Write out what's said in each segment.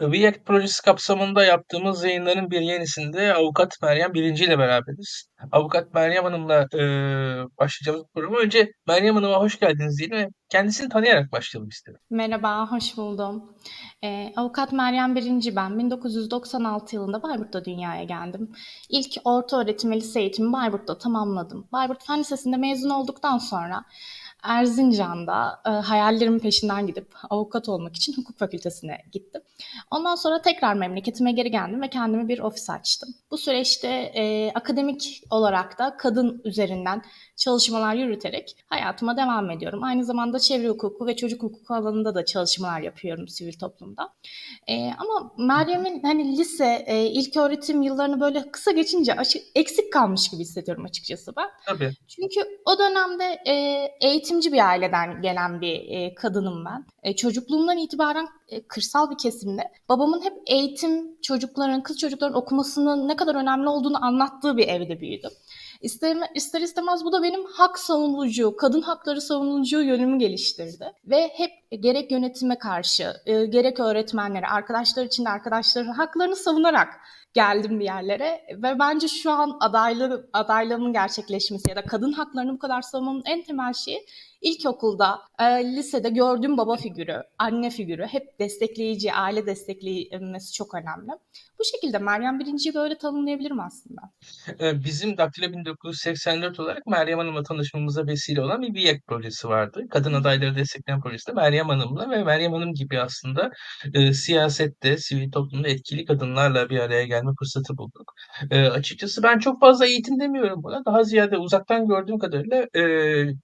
VIAK projesi kapsamında yaptığımız yayınların bir yenisinde Avukat Meryem Birinci ile beraberiz. Avukat Meryem Hanım'la e, başlayacağımız programa önce Meryem Hanım'a hoş geldiniz diyelim ve kendisini tanıyarak başlayalım istedim. Merhaba, hoş buldum. Ee, Avukat Meryem Birinci ben. 1996 yılında Bayburt'ta dünyaya geldim. İlk orta öğretim ve lise eğitimi Bayburt'ta tamamladım. Bayburt Fen Lisesi'nde mezun olduktan sonra Erzincan'da e, hayallerimin peşinden gidip avukat olmak için hukuk fakültesine gittim. Ondan sonra tekrar memleketime geri geldim ve kendime bir ofis açtım. Bu süreçte e, akademik olarak da kadın üzerinden çalışmalar yürüterek hayatıma devam ediyorum. Aynı zamanda çevre hukuku ve çocuk hukuku alanında da çalışmalar yapıyorum sivil toplumda. E, ama Meryem'in hani lise, e, ilk öğretim yıllarını böyle kısa geçince açık, eksik kalmış gibi hissediyorum açıkçası ben. Tabii. Çünkü o dönemde e, eğitimci bir aileden gelen bir e, kadınım ben. E, çocukluğumdan itibaren e, kırsal bir kesimde babamın hep eğitim çocukların, kız çocukların okumasının ne kadar önemli olduğunu anlattığı bir evde büyüdüm. İster, ister istemez bu da benim hak savunucu, kadın hakları savunucu yönümü geliştirdi. Ve hep gerek yönetime karşı, e, gerek öğretmenlere, arkadaşlar için de arkadaşların haklarını savunarak geldim bir yerlere ve bence şu an adaylı, adaylığımın gerçekleşmesi ya da kadın haklarını bu kadar savunmanın en temel şeyi ilkokulda, e, lisede gördüğüm baba figürü, anne figürü hep destekleyici, aile destekleyilmesi çok önemli. Bu şekilde Meryem Birinci'yi böyle tanımlayabilirim aslında. E, bizim Daktilo 1984 olarak Meryem Hanım'la tanışmamıza vesile olan bir VIAK projesi vardı. Kadın adayları destekleyen projesi de Meryem Hanım'la ve Meryem Hanım gibi aslında e, siyasette, sivil toplumda etkili kadınlarla bir araya gelme fırsatı bulduk. E, açıkçası ben çok fazla eğitim demiyorum buna. Daha ziyade uzaktan gördüğüm kadarıyla e,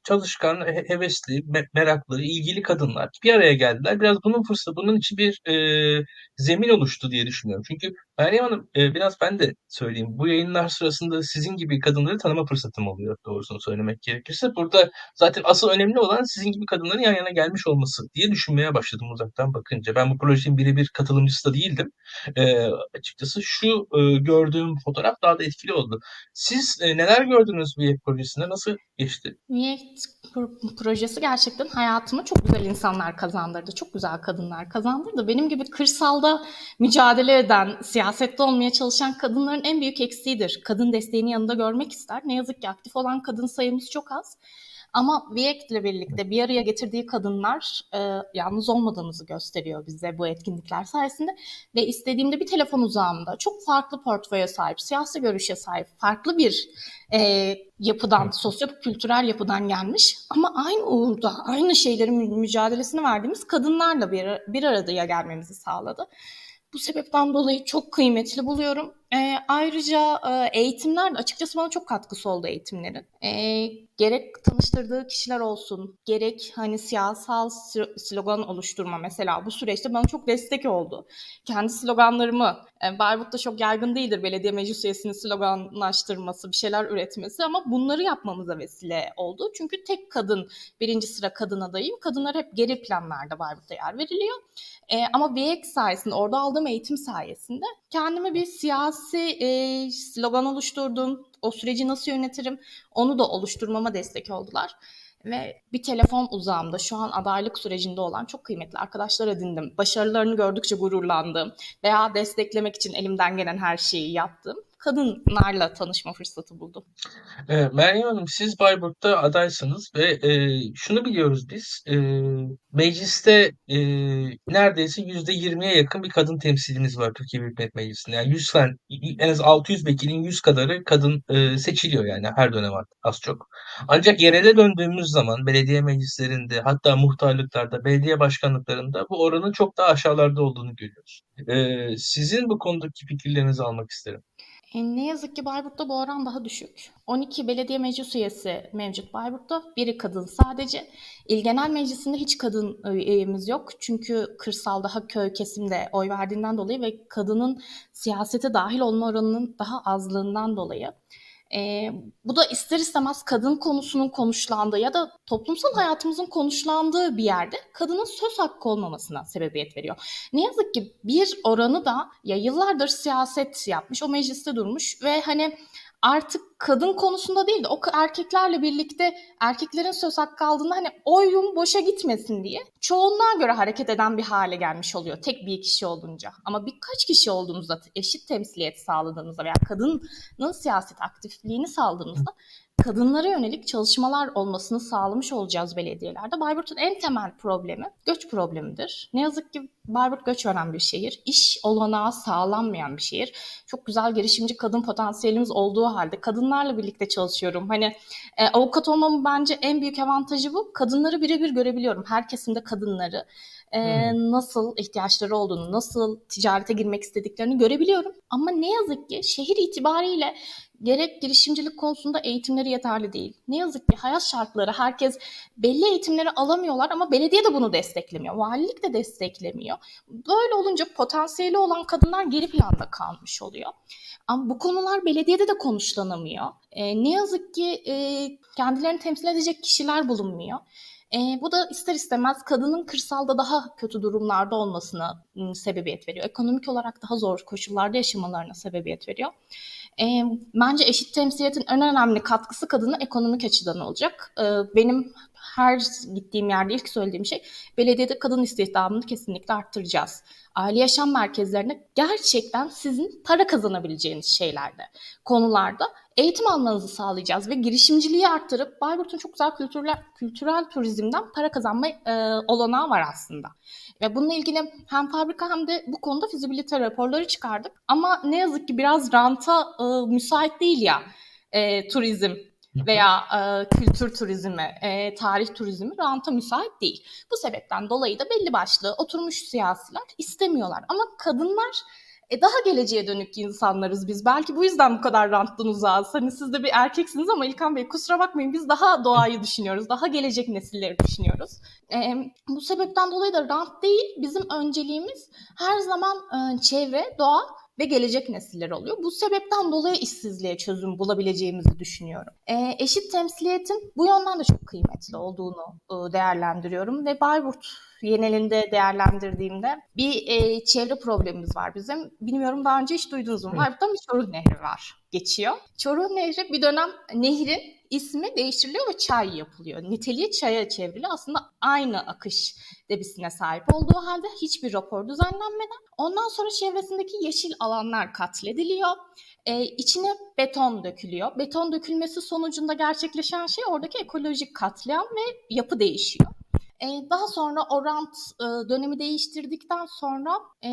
çalışkan, he- hevesli, me- meraklı, ilgili kadınlar bir araya geldiler. Biraz bunun fırsatı, bunun için bir e, zemin oluştu diye düşünüyorum. Çünkü Meryem Hanım e, biraz ben de söyleyeyim. Bu yayınlar sırasında sizin gibi kadınları tanıma fırsatım oluyor doğrusunu söylemek gerekirse. Burada zaten asıl önemli olan sizin gibi kadınların yan yana gelmiş olması diye düşünmeye başladım uzaktan bakınca. Ben bu projenin birebir katılımcısı da değildim. E, açıkçası şu e, gördüğüm fotoğraf daha da etkili oldu. Siz e, neler gördünüz bu projesinde? Nasıl geçti? Pro- projesi gerçekten hayatıma çok güzel insanlar kazandırdı. Çok güzel kadınlar kazandırdı. Benim gibi kırsalda mücadele eden, siyasette olmaya çalışan kadınların en büyük eksiğidir. Kadın desteğini yanında görmek ister. Ne yazık ki aktif olan kadın sayımız çok az. Ama VIEK ile birlikte bir araya getirdiği kadınlar e, yalnız olmadığımızı gösteriyor bize bu etkinlikler sayesinde. Ve istediğimde bir telefon uzağımda çok farklı portföye sahip, siyasi görüşe sahip, farklı bir e, yapıdan, sosyo-kültürel yapıdan gelmiş ama aynı uğurda, aynı şeylerin mü- mücadelesini verdiğimiz kadınlarla bir, bir araya gelmemizi sağladı. Bu sebepten dolayı çok kıymetli buluyorum. Ee, ayrıca e, eğitimler de açıkçası bana çok katkısı oldu eğitimlerin. Ee, gerek tanıştırdığı kişiler olsun, gerek hani siyasal slo- slogan oluşturma mesela bu süreçte bana çok destek oldu. Kendi sloganlarımı, e, Bayburt'ta çok yaygın değildir belediye meclis üyesinin sloganlaştırması, bir şeyler üretmesi ama bunları yapmamıza vesile oldu. Çünkü tek kadın, birinci sıra kadın adayım. Kadınlar hep geri planlarda Bayburt'ta yer veriliyor. E, ama VX sayesinde, orada aldığım eğitim sayesinde kendime bir siyasi e, slogan oluşturdum. O süreci nasıl yönetirim onu da oluşturmama destek oldular. Ve bir telefon uzağımda şu an adaylık sürecinde olan çok kıymetli arkadaşlar edindim. Başarılarını gördükçe gururlandım veya desteklemek için elimden gelen her şeyi yaptım. Kadınlarla tanışma fırsatı buldum. Ee, Meryem Hanım siz Bayburt'ta adaysınız ve e, şunu biliyoruz biz e, mecliste e, neredeyse yüzde yirmiye yakın bir kadın temsilimiz var Türkiye Büyük Millet Meclisi'nde. Yani 100 tane, en az 600 vekilin 100 kadarı kadın e, seçiliyor yani her dönem artık az çok. Ancak yerele döndüğümüz zaman belediye meclislerinde hatta muhtarlıklarda, belediye başkanlıklarında bu oranın çok daha aşağılarda olduğunu görüyoruz. E, sizin bu konudaki fikirlerinizi almak isterim. E, ne yazık ki Bayburt'ta bu oran daha düşük. 12 belediye meclis üyesi mevcut Bayburt'ta. Biri kadın sadece. İl Genel Meclisi'nde hiç kadın üyemiz yok. Çünkü kırsal daha köy kesimde oy verdiğinden dolayı ve kadının siyasete dahil olma oranının daha azlığından dolayı. E, bu da ister istemez kadın konusunun konuşlandığı ya da toplumsal hayatımızın konuşlandığı bir yerde kadının söz hakkı olmamasına sebebiyet veriyor. Ne yazık ki bir oranı da ya yıllardır siyaset yapmış, o mecliste durmuş ve hani artık kadın konusunda değil de o erkeklerle birlikte erkeklerin söz hakkı aldığında hani oyun boşa gitmesin diye çoğunluğa göre hareket eden bir hale gelmiş oluyor tek bir kişi olunca. Ama birkaç kişi olduğunuzda eşit temsiliyet sağladığınızda veya kadının siyaset aktifliğini sağladığınızda kadınlara yönelik çalışmalar olmasını sağlamış olacağız belediyelerde. Bayburt'un en temel problemi göç problemidir. Ne yazık ki Bayburt göç veren bir şehir. İş olanağı sağlanmayan bir şehir. Çok güzel girişimci kadın potansiyelimiz olduğu halde kadınlarla birlikte çalışıyorum. Hani e, avukat olmamın bence en büyük avantajı bu. Kadınları birebir görebiliyorum. Her kesimde kadınları e, nasıl ihtiyaçları olduğunu, nasıl ticarete girmek istediklerini görebiliyorum. Ama ne yazık ki şehir itibariyle gerek girişimcilik konusunda eğitimleri yeterli değil. Ne yazık ki hayat şartları herkes belli eğitimleri alamıyorlar ama belediye de bunu desteklemiyor. Valilik de desteklemiyor. Böyle olunca potansiyeli olan kadınlar geri planda kalmış oluyor. Ama bu konular belediyede de konuşlanamıyor. E, ne yazık ki e, kendilerini temsil edecek kişiler bulunmuyor. E, bu da ister istemez kadının kırsalda daha kötü durumlarda olmasına ım, sebebiyet veriyor. Ekonomik olarak daha zor koşullarda yaşamalarına sebebiyet veriyor. E, bence eşit temsiliyetin en önemli katkısı kadının ekonomik açıdan olacak. E, benim her gittiğim yerde ilk söylediğim şey belediyede kadın istihdamını kesinlikle arttıracağız. Aile yaşam merkezlerinde gerçekten sizin para kazanabileceğiniz şeylerde, konularda eğitim almanızı sağlayacağız ve girişimciliği arttırıp Bayburt'un çok güzel kültürel, kültürel turizmden para kazanma e, olanağı var aslında. Ve bununla ilgili hem fabrika hem de bu konuda fizibilite raporları çıkardık. Ama ne yazık ki biraz ranta e, müsait değil ya e, turizm veya e, kültür turizmi, e, tarih turizmi ranta müsait değil. Bu sebepten dolayı da belli başlı oturmuş siyasiler istemiyorlar. Ama kadınlar e, daha geleceğe dönük insanlarız biz. Belki bu yüzden bu kadar ranttan uzağız. Hani siz de bir erkeksiniz ama İlkan Bey kusura bakmayın biz daha doğayı düşünüyoruz. Daha gelecek nesilleri düşünüyoruz. E, bu sebepten dolayı da rant değil bizim önceliğimiz her zaman e, çevre, doğa ve gelecek nesiller oluyor. Bu sebepten dolayı işsizliğe çözüm bulabileceğimizi düşünüyorum. E, eşit temsiliyetin bu yönden de çok kıymetli olduğunu e, değerlendiriyorum ve Bayburt genelinde değerlendirdiğimde bir e, çevre problemimiz var bizim. Bilmiyorum daha önce hiç duydunuz mu? Bayburt'ta bir Çoruh Nehri var. Geçiyor. Çoruh Nehri bir dönem nehrin ismi değiştiriliyor ve çay yapılıyor. Niteliği çaya çevriliyor. Aslında aynı akış debisine sahip olduğu halde hiçbir rapor düzenlenmeden ondan sonra çevresindeki yeşil alanlar katlediliyor. Ee, içine beton dökülüyor. Beton dökülmesi sonucunda gerçekleşen şey oradaki ekolojik katliam ve yapı değişiyor. Ee, daha sonra o rant e, dönemi değiştirdikten sonra e,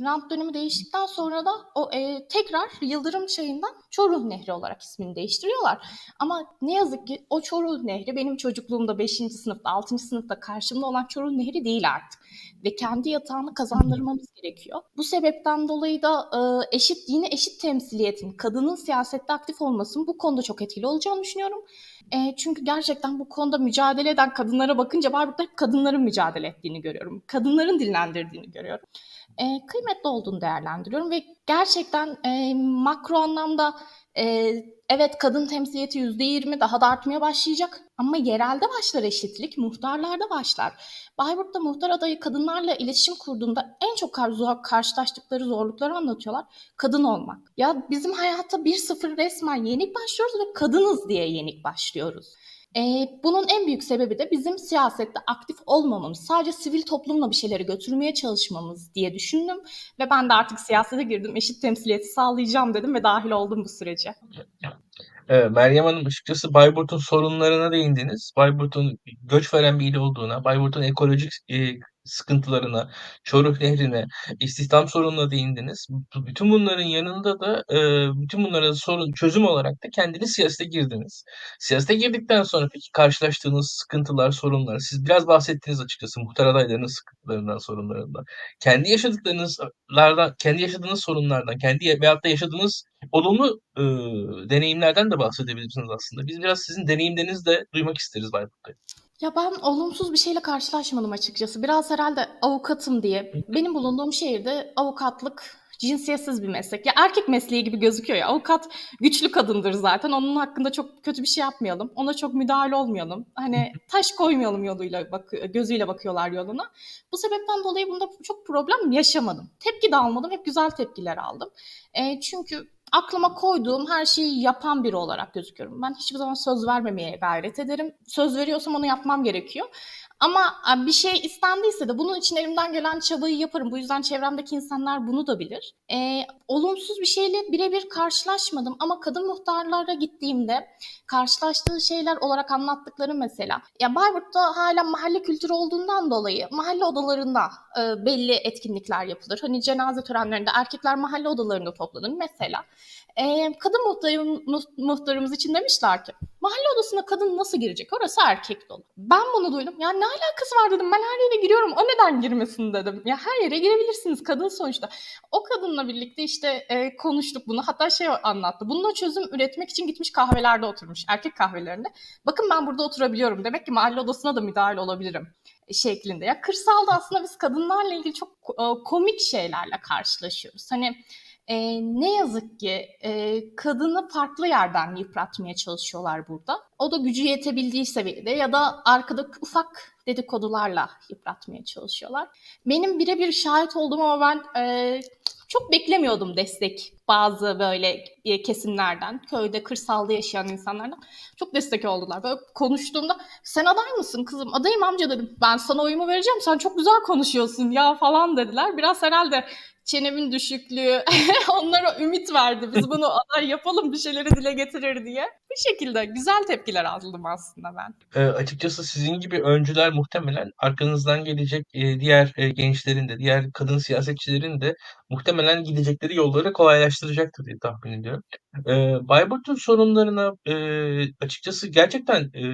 rant dönemi değiştikten sonra da o e, tekrar Yıldırım Çayı'ndan Çoruh Nehri olarak ismini değiştiriyorlar. Ama ne yazık ki o Çoruh Nehri benim çocukluğumda 5. sınıfta 6. sınıfta karşımda olan Çoruh Nehri değil artık. Ve kendi yatağını kazandırmamız gerekiyor. Bu sebepten dolayı da e, eşit yine eşit temsiliyetin, kadının siyasette aktif olmasının bu konuda çok etkili olacağını düşünüyorum. E, çünkü gerçekten bu konuda mücadele eden kadınlara bakınca Bayburt'ta hep kadınların mücadele ettiğini görüyorum. Kadınların dillendirdiğini görüyorum. E, kıymetli olduğunu değerlendiriyorum ve gerçekten e, makro anlamda e, evet kadın temsiliyeti %20 daha da artmaya başlayacak ama yerelde başlar eşitlik, muhtarlarda başlar. Bayburt'ta muhtar adayı kadınlarla iletişim kurduğunda en çok karşılaştıkları zorlukları anlatıyorlar. Kadın olmak. Ya bizim hayata 1-0 resmen yenik başlıyoruz ve kadınız diye yenik başlıyoruz. Ee, bunun en büyük sebebi de bizim siyasette aktif olmamamız, sadece sivil toplumla bir şeyleri götürmeye çalışmamız diye düşündüm. Ve ben de artık siyasete girdim, eşit temsiliyeti sağlayacağım dedim ve dahil oldum bu sürece. Evet, Meryem Hanım açıkçası Bayburt'un sorunlarına değindiniz. Bayburt'un göç veren bir il olduğuna, Bayburt'un ekolojik e, sıkıntılarına, Çoruh Nehri'ne, istihdam sorununa değindiniz. Bütün bunların yanında da e, bütün bunlara sorun çözüm olarak da kendiniz siyasete girdiniz. Siyasete girdikten sonra peki karşılaştığınız sıkıntılar, sorunlar, siz biraz bahsettiniz açıkçası muhtar adaylarının sıkıntılarından, sorunlarından. Kendi yaşadıklarınızlardan, kendi yaşadığınız sorunlardan, kendi veyahut da yaşadığınız olumlu e, deneyimlerden de bahsedebilirsiniz aslında. Biz biraz sizin deneyimlerinizi de duymak isteriz Bayburt'ta. Ya ben olumsuz bir şeyle karşılaşmadım açıkçası. Biraz herhalde avukatım diye. Benim bulunduğum şehirde avukatlık cinsiyetsiz bir meslek. Ya erkek mesleği gibi gözüküyor ya. Avukat güçlü kadındır zaten. Onun hakkında çok kötü bir şey yapmayalım. Ona çok müdahale olmayalım. Hani taş koymayalım yoluyla bak gözüyle bakıyorlar yoluna. Bu sebepten dolayı bunda çok problem yaşamadım. Tepki de almadım. Hep güzel tepkiler aldım. E, çünkü aklıma koyduğum her şeyi yapan biri olarak gözüküyorum. Ben hiçbir zaman söz vermemeye gayret ederim. Söz veriyorsam onu yapmam gerekiyor. Ama bir şey istendiyse de bunun için elimden gelen çabayı yaparım. Bu yüzden çevremdeki insanlar bunu da bilir. E, olumsuz bir şeyle birebir karşılaşmadım ama kadın muhtarlara gittiğimde karşılaştığı şeyler olarak anlattıkları mesela. Ya Bayburt'ta hala mahalle kültürü olduğundan dolayı mahalle odalarında e, belli etkinlikler yapılır. Hani cenaze törenlerinde erkekler mahalle odalarında toplanır mesela. E, kadın muhtarım, muhtarımız için demişler ki mahalle odasına kadın nasıl girecek? Orası erkek dolu. Ben bunu duydum. Ya ne alakası var dedim. Ben her yere giriyorum. O neden girmesin dedim. Ya her yere girebilirsiniz kadın sonuçta. O kadınla birlikte işte e, konuştuk bunu. Hatta şey anlattı. Bununla çözüm üretmek için gitmiş kahvelerde oturmuş. Erkek kahvelerinde. Bakın ben burada oturabiliyorum. Demek ki mahalle odasına da müdahale olabilirim şeklinde. Ya kırsalda aslında biz kadınlarla ilgili çok e, komik şeylerle karşılaşıyoruz. Hani e, ne yazık ki e, kadını farklı yerden yıpratmaya çalışıyorlar burada. O da gücü yetebildiği seviyede ya da arkada ufak dedikodularla yıpratmaya çalışıyorlar. Benim birebir şahit olduğum ama ben e, çok beklemiyordum destek bazı böyle kesimlerden, köyde, kırsalda yaşayan insanlardan çok destek oldular. Böyle konuştuğumda sen aday mısın kızım? Adayım amca dedim. Ben sana oyumu vereceğim. Sen çok güzel konuşuyorsun ya falan dediler. Biraz herhalde çenemin düşüklüğü onlara ümit verdi. Biz bunu aday yapalım bir şeyleri dile getirir diye. Bu şekilde güzel tepkiler aldım aslında ben. E, açıkçası sizin gibi öncüler muhtemelen arkanızdan gelecek e, diğer e, gençlerin de, diğer kadın siyasetçilerin de muhtemelen gidecekleri yolları kolaylaştıracaktır diye tahmin ediyorum. E, Bayburt'un sorunlarına e, açıkçası gerçekten e,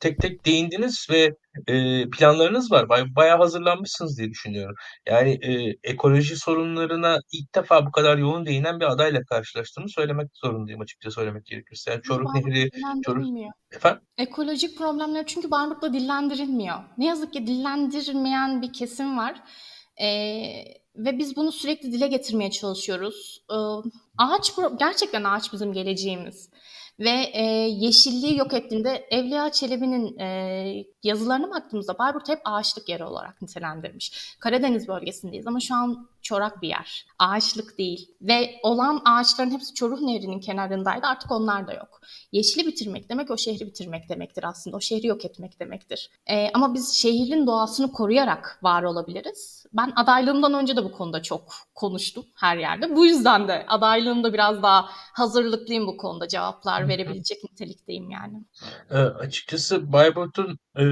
tek tek değindiniz ve e, planlarınız var. Bay, bayağı hazırlanmışsınız diye düşünüyorum. Yani e, ekoloji sorunlarına ilk defa bu kadar yoğun değinen bir adayla karşılaştığımı söylemek zorundayım açıkça söylemek gerekirse. Yani Çoruh Nehri, Çoruh... Efendim? Ekolojik problemler çünkü Bayburt'ta dillendirilmiyor. Ne yazık ki dillendirmeyen bir kesim var. Ee, ve biz bunu sürekli dile getirmeye çalışıyoruz. Ee, ağaç gerçekten ağaç bizim geleceğimiz. Ve e, yeşilliği yok ettiğinde Evliya Çelebi'nin e, yazılarına baktığımızda Bayburt hep ağaçlık yeri olarak nitelendirmiş. Karadeniz bölgesindeyiz ama şu an çorak bir yer. Ağaçlık değil. Ve olan ağaçların hepsi Çoruh Nehri'nin kenarındaydı. Artık onlar da yok. Yeşili bitirmek demek o şehri bitirmek demektir aslında. O şehri yok etmek demektir. E, ama biz şehrin doğasını koruyarak var olabiliriz. Ben adaylığımdan önce de bu konuda çok konuştum her yerde. Bu yüzden de adaylığımda biraz daha hazırlıklıyım bu konuda. Cevaplar verebilecek nitelikteyim yani. E, açıkçası Bayburt'un e,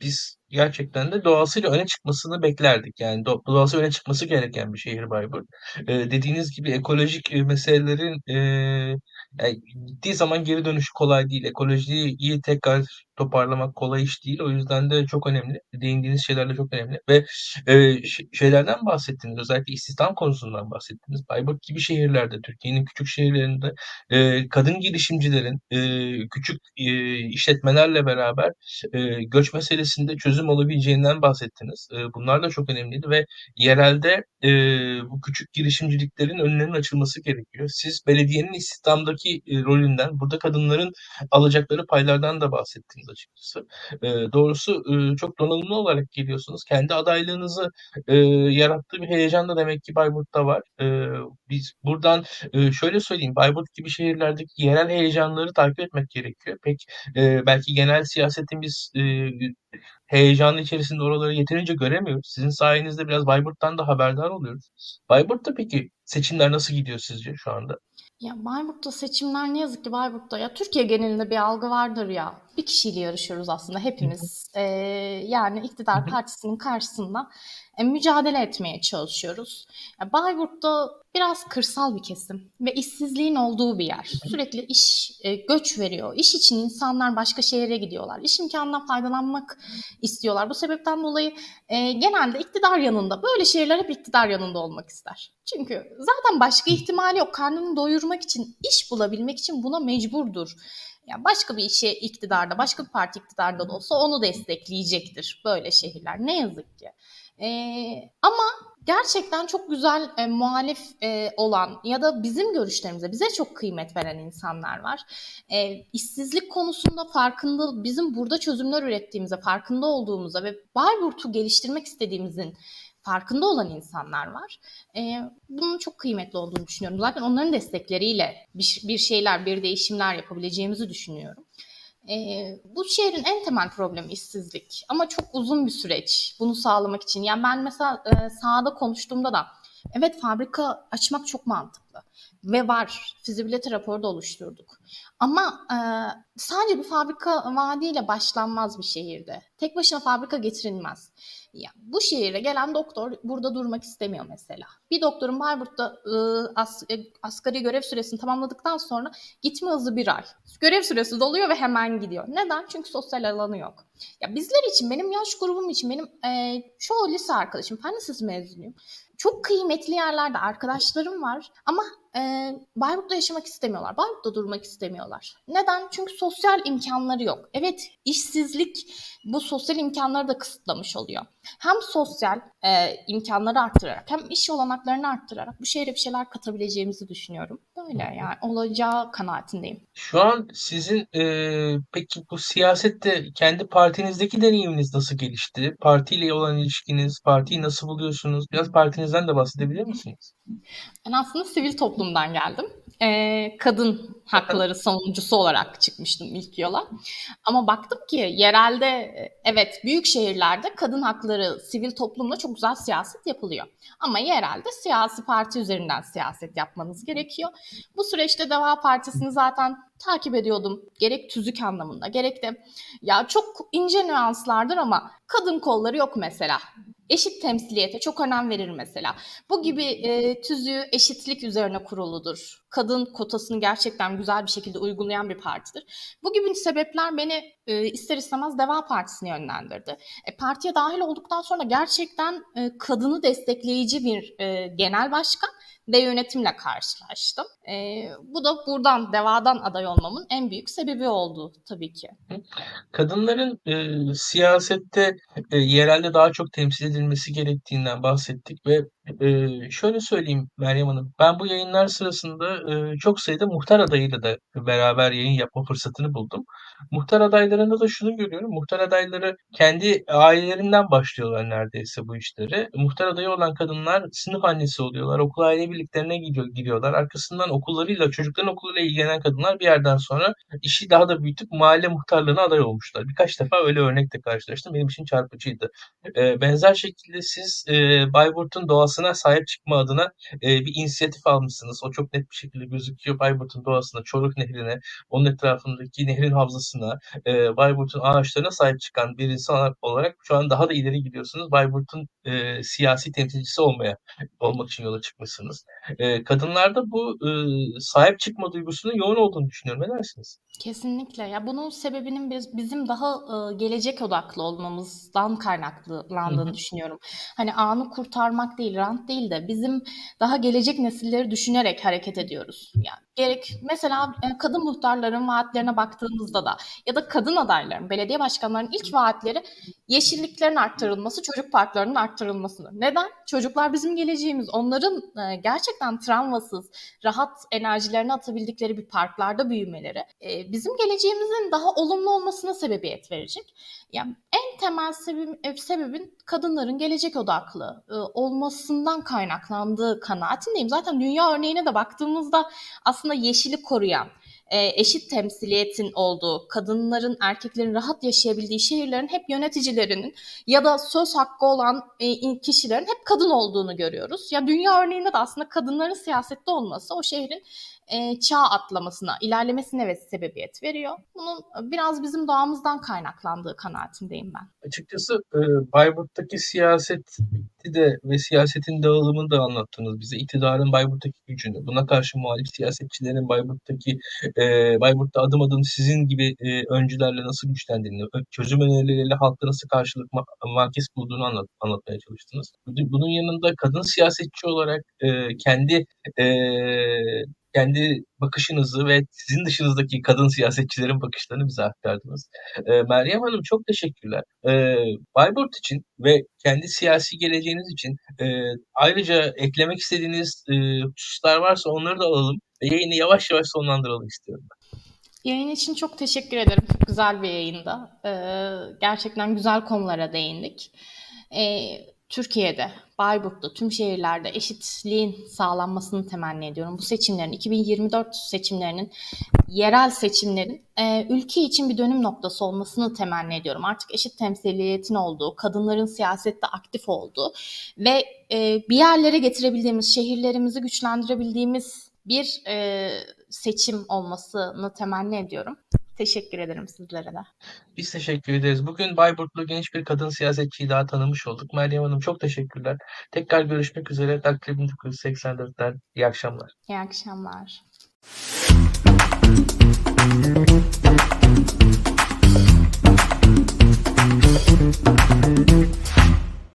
biz gerçekten de doğasıyla öne çıkmasını beklerdik. Yani do doğası öne çıkması gereken bir şehir Bayburt. E, dediğiniz gibi ekolojik e, meselelerin e, yani gittiği zaman geri dönüşü kolay değil. Ekolojiyi iyi tekrar toparlamak kolay iş değil. O yüzden de çok önemli. Değindiğiniz şeyler de çok önemli. Ve e, şeylerden bahsettiniz. Özellikle istihdam konusundan bahsettiniz. Bayburt gibi şehirlerde, Türkiye'nin küçük şehirlerinde e, kadın girişimcilerin e, küçük e, işletmelerle beraber e, göç meselesinde çözüm olabileceğinden bahsettiniz. Bunlar da çok önemliydi ve yerelde bu küçük girişimciliklerin önlerinin açılması gerekiyor. Siz belediyenin istihdamdaki rolünden, burada kadınların alacakları paylardan da bahsettiniz açıkçası. Doğrusu çok donanımlı olarak geliyorsunuz. Kendi adaylığınızı yarattığı bir heyecan da demek ki Bayburt'ta var. Biz buradan şöyle söyleyeyim, Bayburt gibi şehirlerdeki yerel heyecanları takip etmek gerekiyor. Pek belki genel e, heyecanı içerisinde oraları yeterince göremiyoruz. Sizin sayenizde biraz Bayburt'tan da haberdar oluyoruz. Bayburt'ta peki seçimler nasıl gidiyor sizce şu anda? Ya Bayburt'ta seçimler ne yazık ki Bayburt'ta ya Türkiye genelinde bir algı vardır ya. Bir kişiyle yarışıyoruz aslında hepimiz. Ee, yani iktidar partisinin karşısında e, mücadele etmeye çalışıyoruz. Ya Bayburt'ta biraz kırsal bir kesim ve işsizliğin olduğu bir yer. Sürekli iş e, göç veriyor. İş için insanlar başka şehre gidiyorlar. İş imkanından faydalanmak istiyorlar. Bu sebepten dolayı e, genelde iktidar yanında böyle şehirler hep iktidar yanında olmak ister. Çünkü zaten başka ihtimali yok. Karnını doyurmak için, iş bulabilmek için buna mecburdur. Yani başka bir işe iktidarda, başka bir parti iktidarda da olsa onu destekleyecektir böyle şehirler. Ne yazık ki. Ee, ama gerçekten çok güzel e, muhalif e, olan ya da bizim görüşlerimize bize çok kıymet veren insanlar var. E, işsizlik konusunda farkında bizim burada çözümler ürettiğimize farkında olduğumuza ve Bayburt'u geliştirmek istediğimizin farkında olan insanlar var. E, bunun çok kıymetli olduğunu düşünüyorum. Zaten onların destekleriyle bir, bir şeyler, bir değişimler yapabileceğimizi düşünüyorum. E, bu şehrin en temel problemi işsizlik. Ama çok uzun bir süreç bunu sağlamak için. Yani ben mesela e, sahada konuştuğumda da evet fabrika açmak çok mantıklı ve var. Fizibilite raporu da oluşturduk. Ama e, sadece bir fabrika vaadiyle başlanmaz bir şehirde. Tek başına fabrika getirilmez. Ya, bu şehire gelen doktor burada durmak istemiyor mesela. Bir doktorun Bayburt'ta e, as, e, asgari görev süresini tamamladıktan sonra gitme hızı bir ay. Görev süresi doluyor ve hemen gidiyor. Neden? Çünkü sosyal alanı yok. Ya bizler için, benim yaş grubum için, benim e, çoğu lise arkadaşım, fen lisesi mezunuyum. Çok kıymetli yerlerde arkadaşlarım var ama e, Bayburt'ta yaşamak istemiyorlar. Bayburt'ta durmak istemiyorlar. Neden? Çünkü sosyal imkanları yok. Evet işsizlik bu sosyal imkanları da kısıtlamış oluyor. Hem sosyal e, imkanları arttırarak hem iş olanaklarını arttırarak bu şehre bir şeyler katabileceğimizi düşünüyorum. Böyle yani olacağı kanaatindeyim. Şu an sizin e, peki bu siyasette kendi partinizdeki deneyiminiz nasıl gelişti? Partiyle olan ilişkiniz, partiyi nasıl buluyorsunuz? Biraz partinizden de bahsedebilir misiniz? Ben aslında sivil toplumdan geldim. Ee, kadın hakları savunucusu olarak çıkmıştım ilk yola. Ama baktım ki yerelde evet büyük şehirlerde kadın hakları sivil toplumla çok güzel siyaset yapılıyor. Ama yerelde siyasi parti üzerinden siyaset yapmanız gerekiyor. Bu süreçte Deva Partisi'ni zaten takip ediyordum. Gerek tüzük anlamında gerek de ya çok ince nüanslardır ama kadın kolları yok mesela. Eşit temsiliyete çok önem verir mesela. Bu gibi e, tüzüğü eşitlik üzerine kuruludur. Kadın kotasını gerçekten güzel bir şekilde uygulayan bir partidir. Bu gibi sebepler beni e, ister istemez Deva Partisi'ne yönlendirdi. E, partiye dahil olduktan sonra gerçekten e, kadını destekleyici bir e, genel başkan ve yönetimle karşılaştım. E, bu da buradan Deva'dan aday olmamın en büyük sebebi oldu tabii ki. Kadınların e, siyasette e, yerelde daha çok temsil edilmesi gerektiğinden bahsettik ve e, şöyle söyleyeyim Meryem Hanım, ben bu yayınlar sırasında e, çok sayıda muhtar adayıyla da beraber yayın yapma fırsatını buldum. Muhtar adaylarında da şunu görüyorum, muhtar adayları kendi ailelerinden başlıyorlar neredeyse bu işleri. Muhtar adayı olan kadınlar sınıf annesi oluyorlar, okul aile birliklerine gidiyor, gidiyorlar. Arkasından okullarıyla, çocukların okuluyla ilgilenen kadınlar bir yerden sonra işi daha da büyütüp mahalle muhtarlığına aday olmuşlar. Birkaç defa öyle örnekle karşılaştım. Benim için çarpıcıydı. E, benzer şekilde siz e, Bayburt'un doğasına sahip çıkma adına e, bir inisiyatif almışsınız. O çok net bir şekilde gözüküyor. Bayburt'un doğasına, Çoruk Nehri'ne, onun etrafındaki nehrin havzasına, e, Bayburt'un ağaçlarına sahip çıkan bir insan olarak şu an daha da ileri gidiyorsunuz. Bayburt'un e, siyasi temsilcisi olmaya olmak için yola çıkmışsınız. E, kadınlarda bu e, sahip çıkma duygusunun yoğun olduğunu düşünüyorum. Ne dersiniz? Kesinlikle. Ya bunun sebebinin biz, bizim daha e, gelecek odaklı olmamızdan kaynaklandığını düşünüyorum. Hani anı kurtarmak değil, rant değil de bizim daha gelecek nesilleri düşünerek hareket ediyoruz. Yani gerek mesela e, kadın muhtarların vaatlerine baktığımızda da ya da kadın adayların, belediye başkanlarının ilk vaatleri yeşilliklerin arttırılması, çocuk parklarının arttırılmasıdır. Neden? Çocuklar bizim geleceğimiz. Onların e, gerçekten travmasız, rahat enerjilerini atabildikleri bir parklarda büyümeleri e, bizim geleceğimizin daha olumlu olmasına sebebiyet verecek. Yani en temel sebebin, e, sebebin kadınların gelecek odaklı olmasından kaynaklandığı kanaatindeyim. Zaten dünya örneğine de baktığımızda aslında yeşili koruyan, e, eşit temsiliyetin olduğu, kadınların, erkeklerin rahat yaşayabildiği şehirlerin hep yöneticilerinin ya da söz hakkı olan e, kişilerin hep kadın olduğunu görüyoruz. Ya dünya örneğinde de aslında kadınların siyasette olması o şehrin e, çağ atlamasına, ilerlemesine ve sebebiyet veriyor. Bunun biraz bizim doğamızdan kaynaklandığı kanaatindeyim ben. Açıkçası e, Bayburt'taki siyaseti de ve siyasetin dağılımını da anlattınız bize. İktidarın Bayburt'taki gücünü, buna karşı muhalif siyasetçilerin Bayburt'taki e, Bayburt'ta adım adım sizin gibi e, öncülerle nasıl güçlendiğini, çözüm önerileriyle halkta nasıl karşılık ma- merkez bulduğunu anlat, anlatmaya çalıştınız. Bunun yanında kadın siyasetçi olarak e, kendi e, kendi bakışınızı ve sizin dışınızdaki kadın siyasetçilerin bakışlarını bize aktardınız. E, Meryem Hanım çok teşekkürler. E, Bayburt için ve kendi siyasi geleceğiniz için e, ayrıca eklemek istediğiniz e, hususlar varsa onları da alalım yayını yavaş yavaş sonlandıralım istiyorum. Yayın için çok teşekkür ederim. Güzel bir yayında. Ee, gerçekten güzel konulara değindik. Ee, Türkiye'de, Bayburt'ta, tüm şehirlerde eşitliğin sağlanmasını temenni ediyorum. Bu seçimlerin, 2024 seçimlerinin, yerel seçimlerin e, ülke için bir dönüm noktası olmasını temenni ediyorum. Artık eşit temsiliyetin olduğu, kadınların siyasette aktif olduğu ve e, bir yerlere getirebildiğimiz, şehirlerimizi güçlendirebildiğimiz bir e, seçim olmasını temenni ediyorum. Teşekkür ederim sizlere de. Biz teşekkür ederiz. Bugün Bayburtlu genç bir kadın siyasetçiyi daha tanımış olduk. Meryem Hanım çok teşekkürler. Tekrar görüşmek üzere. Takdir 1984'ten iyi akşamlar. İyi akşamlar.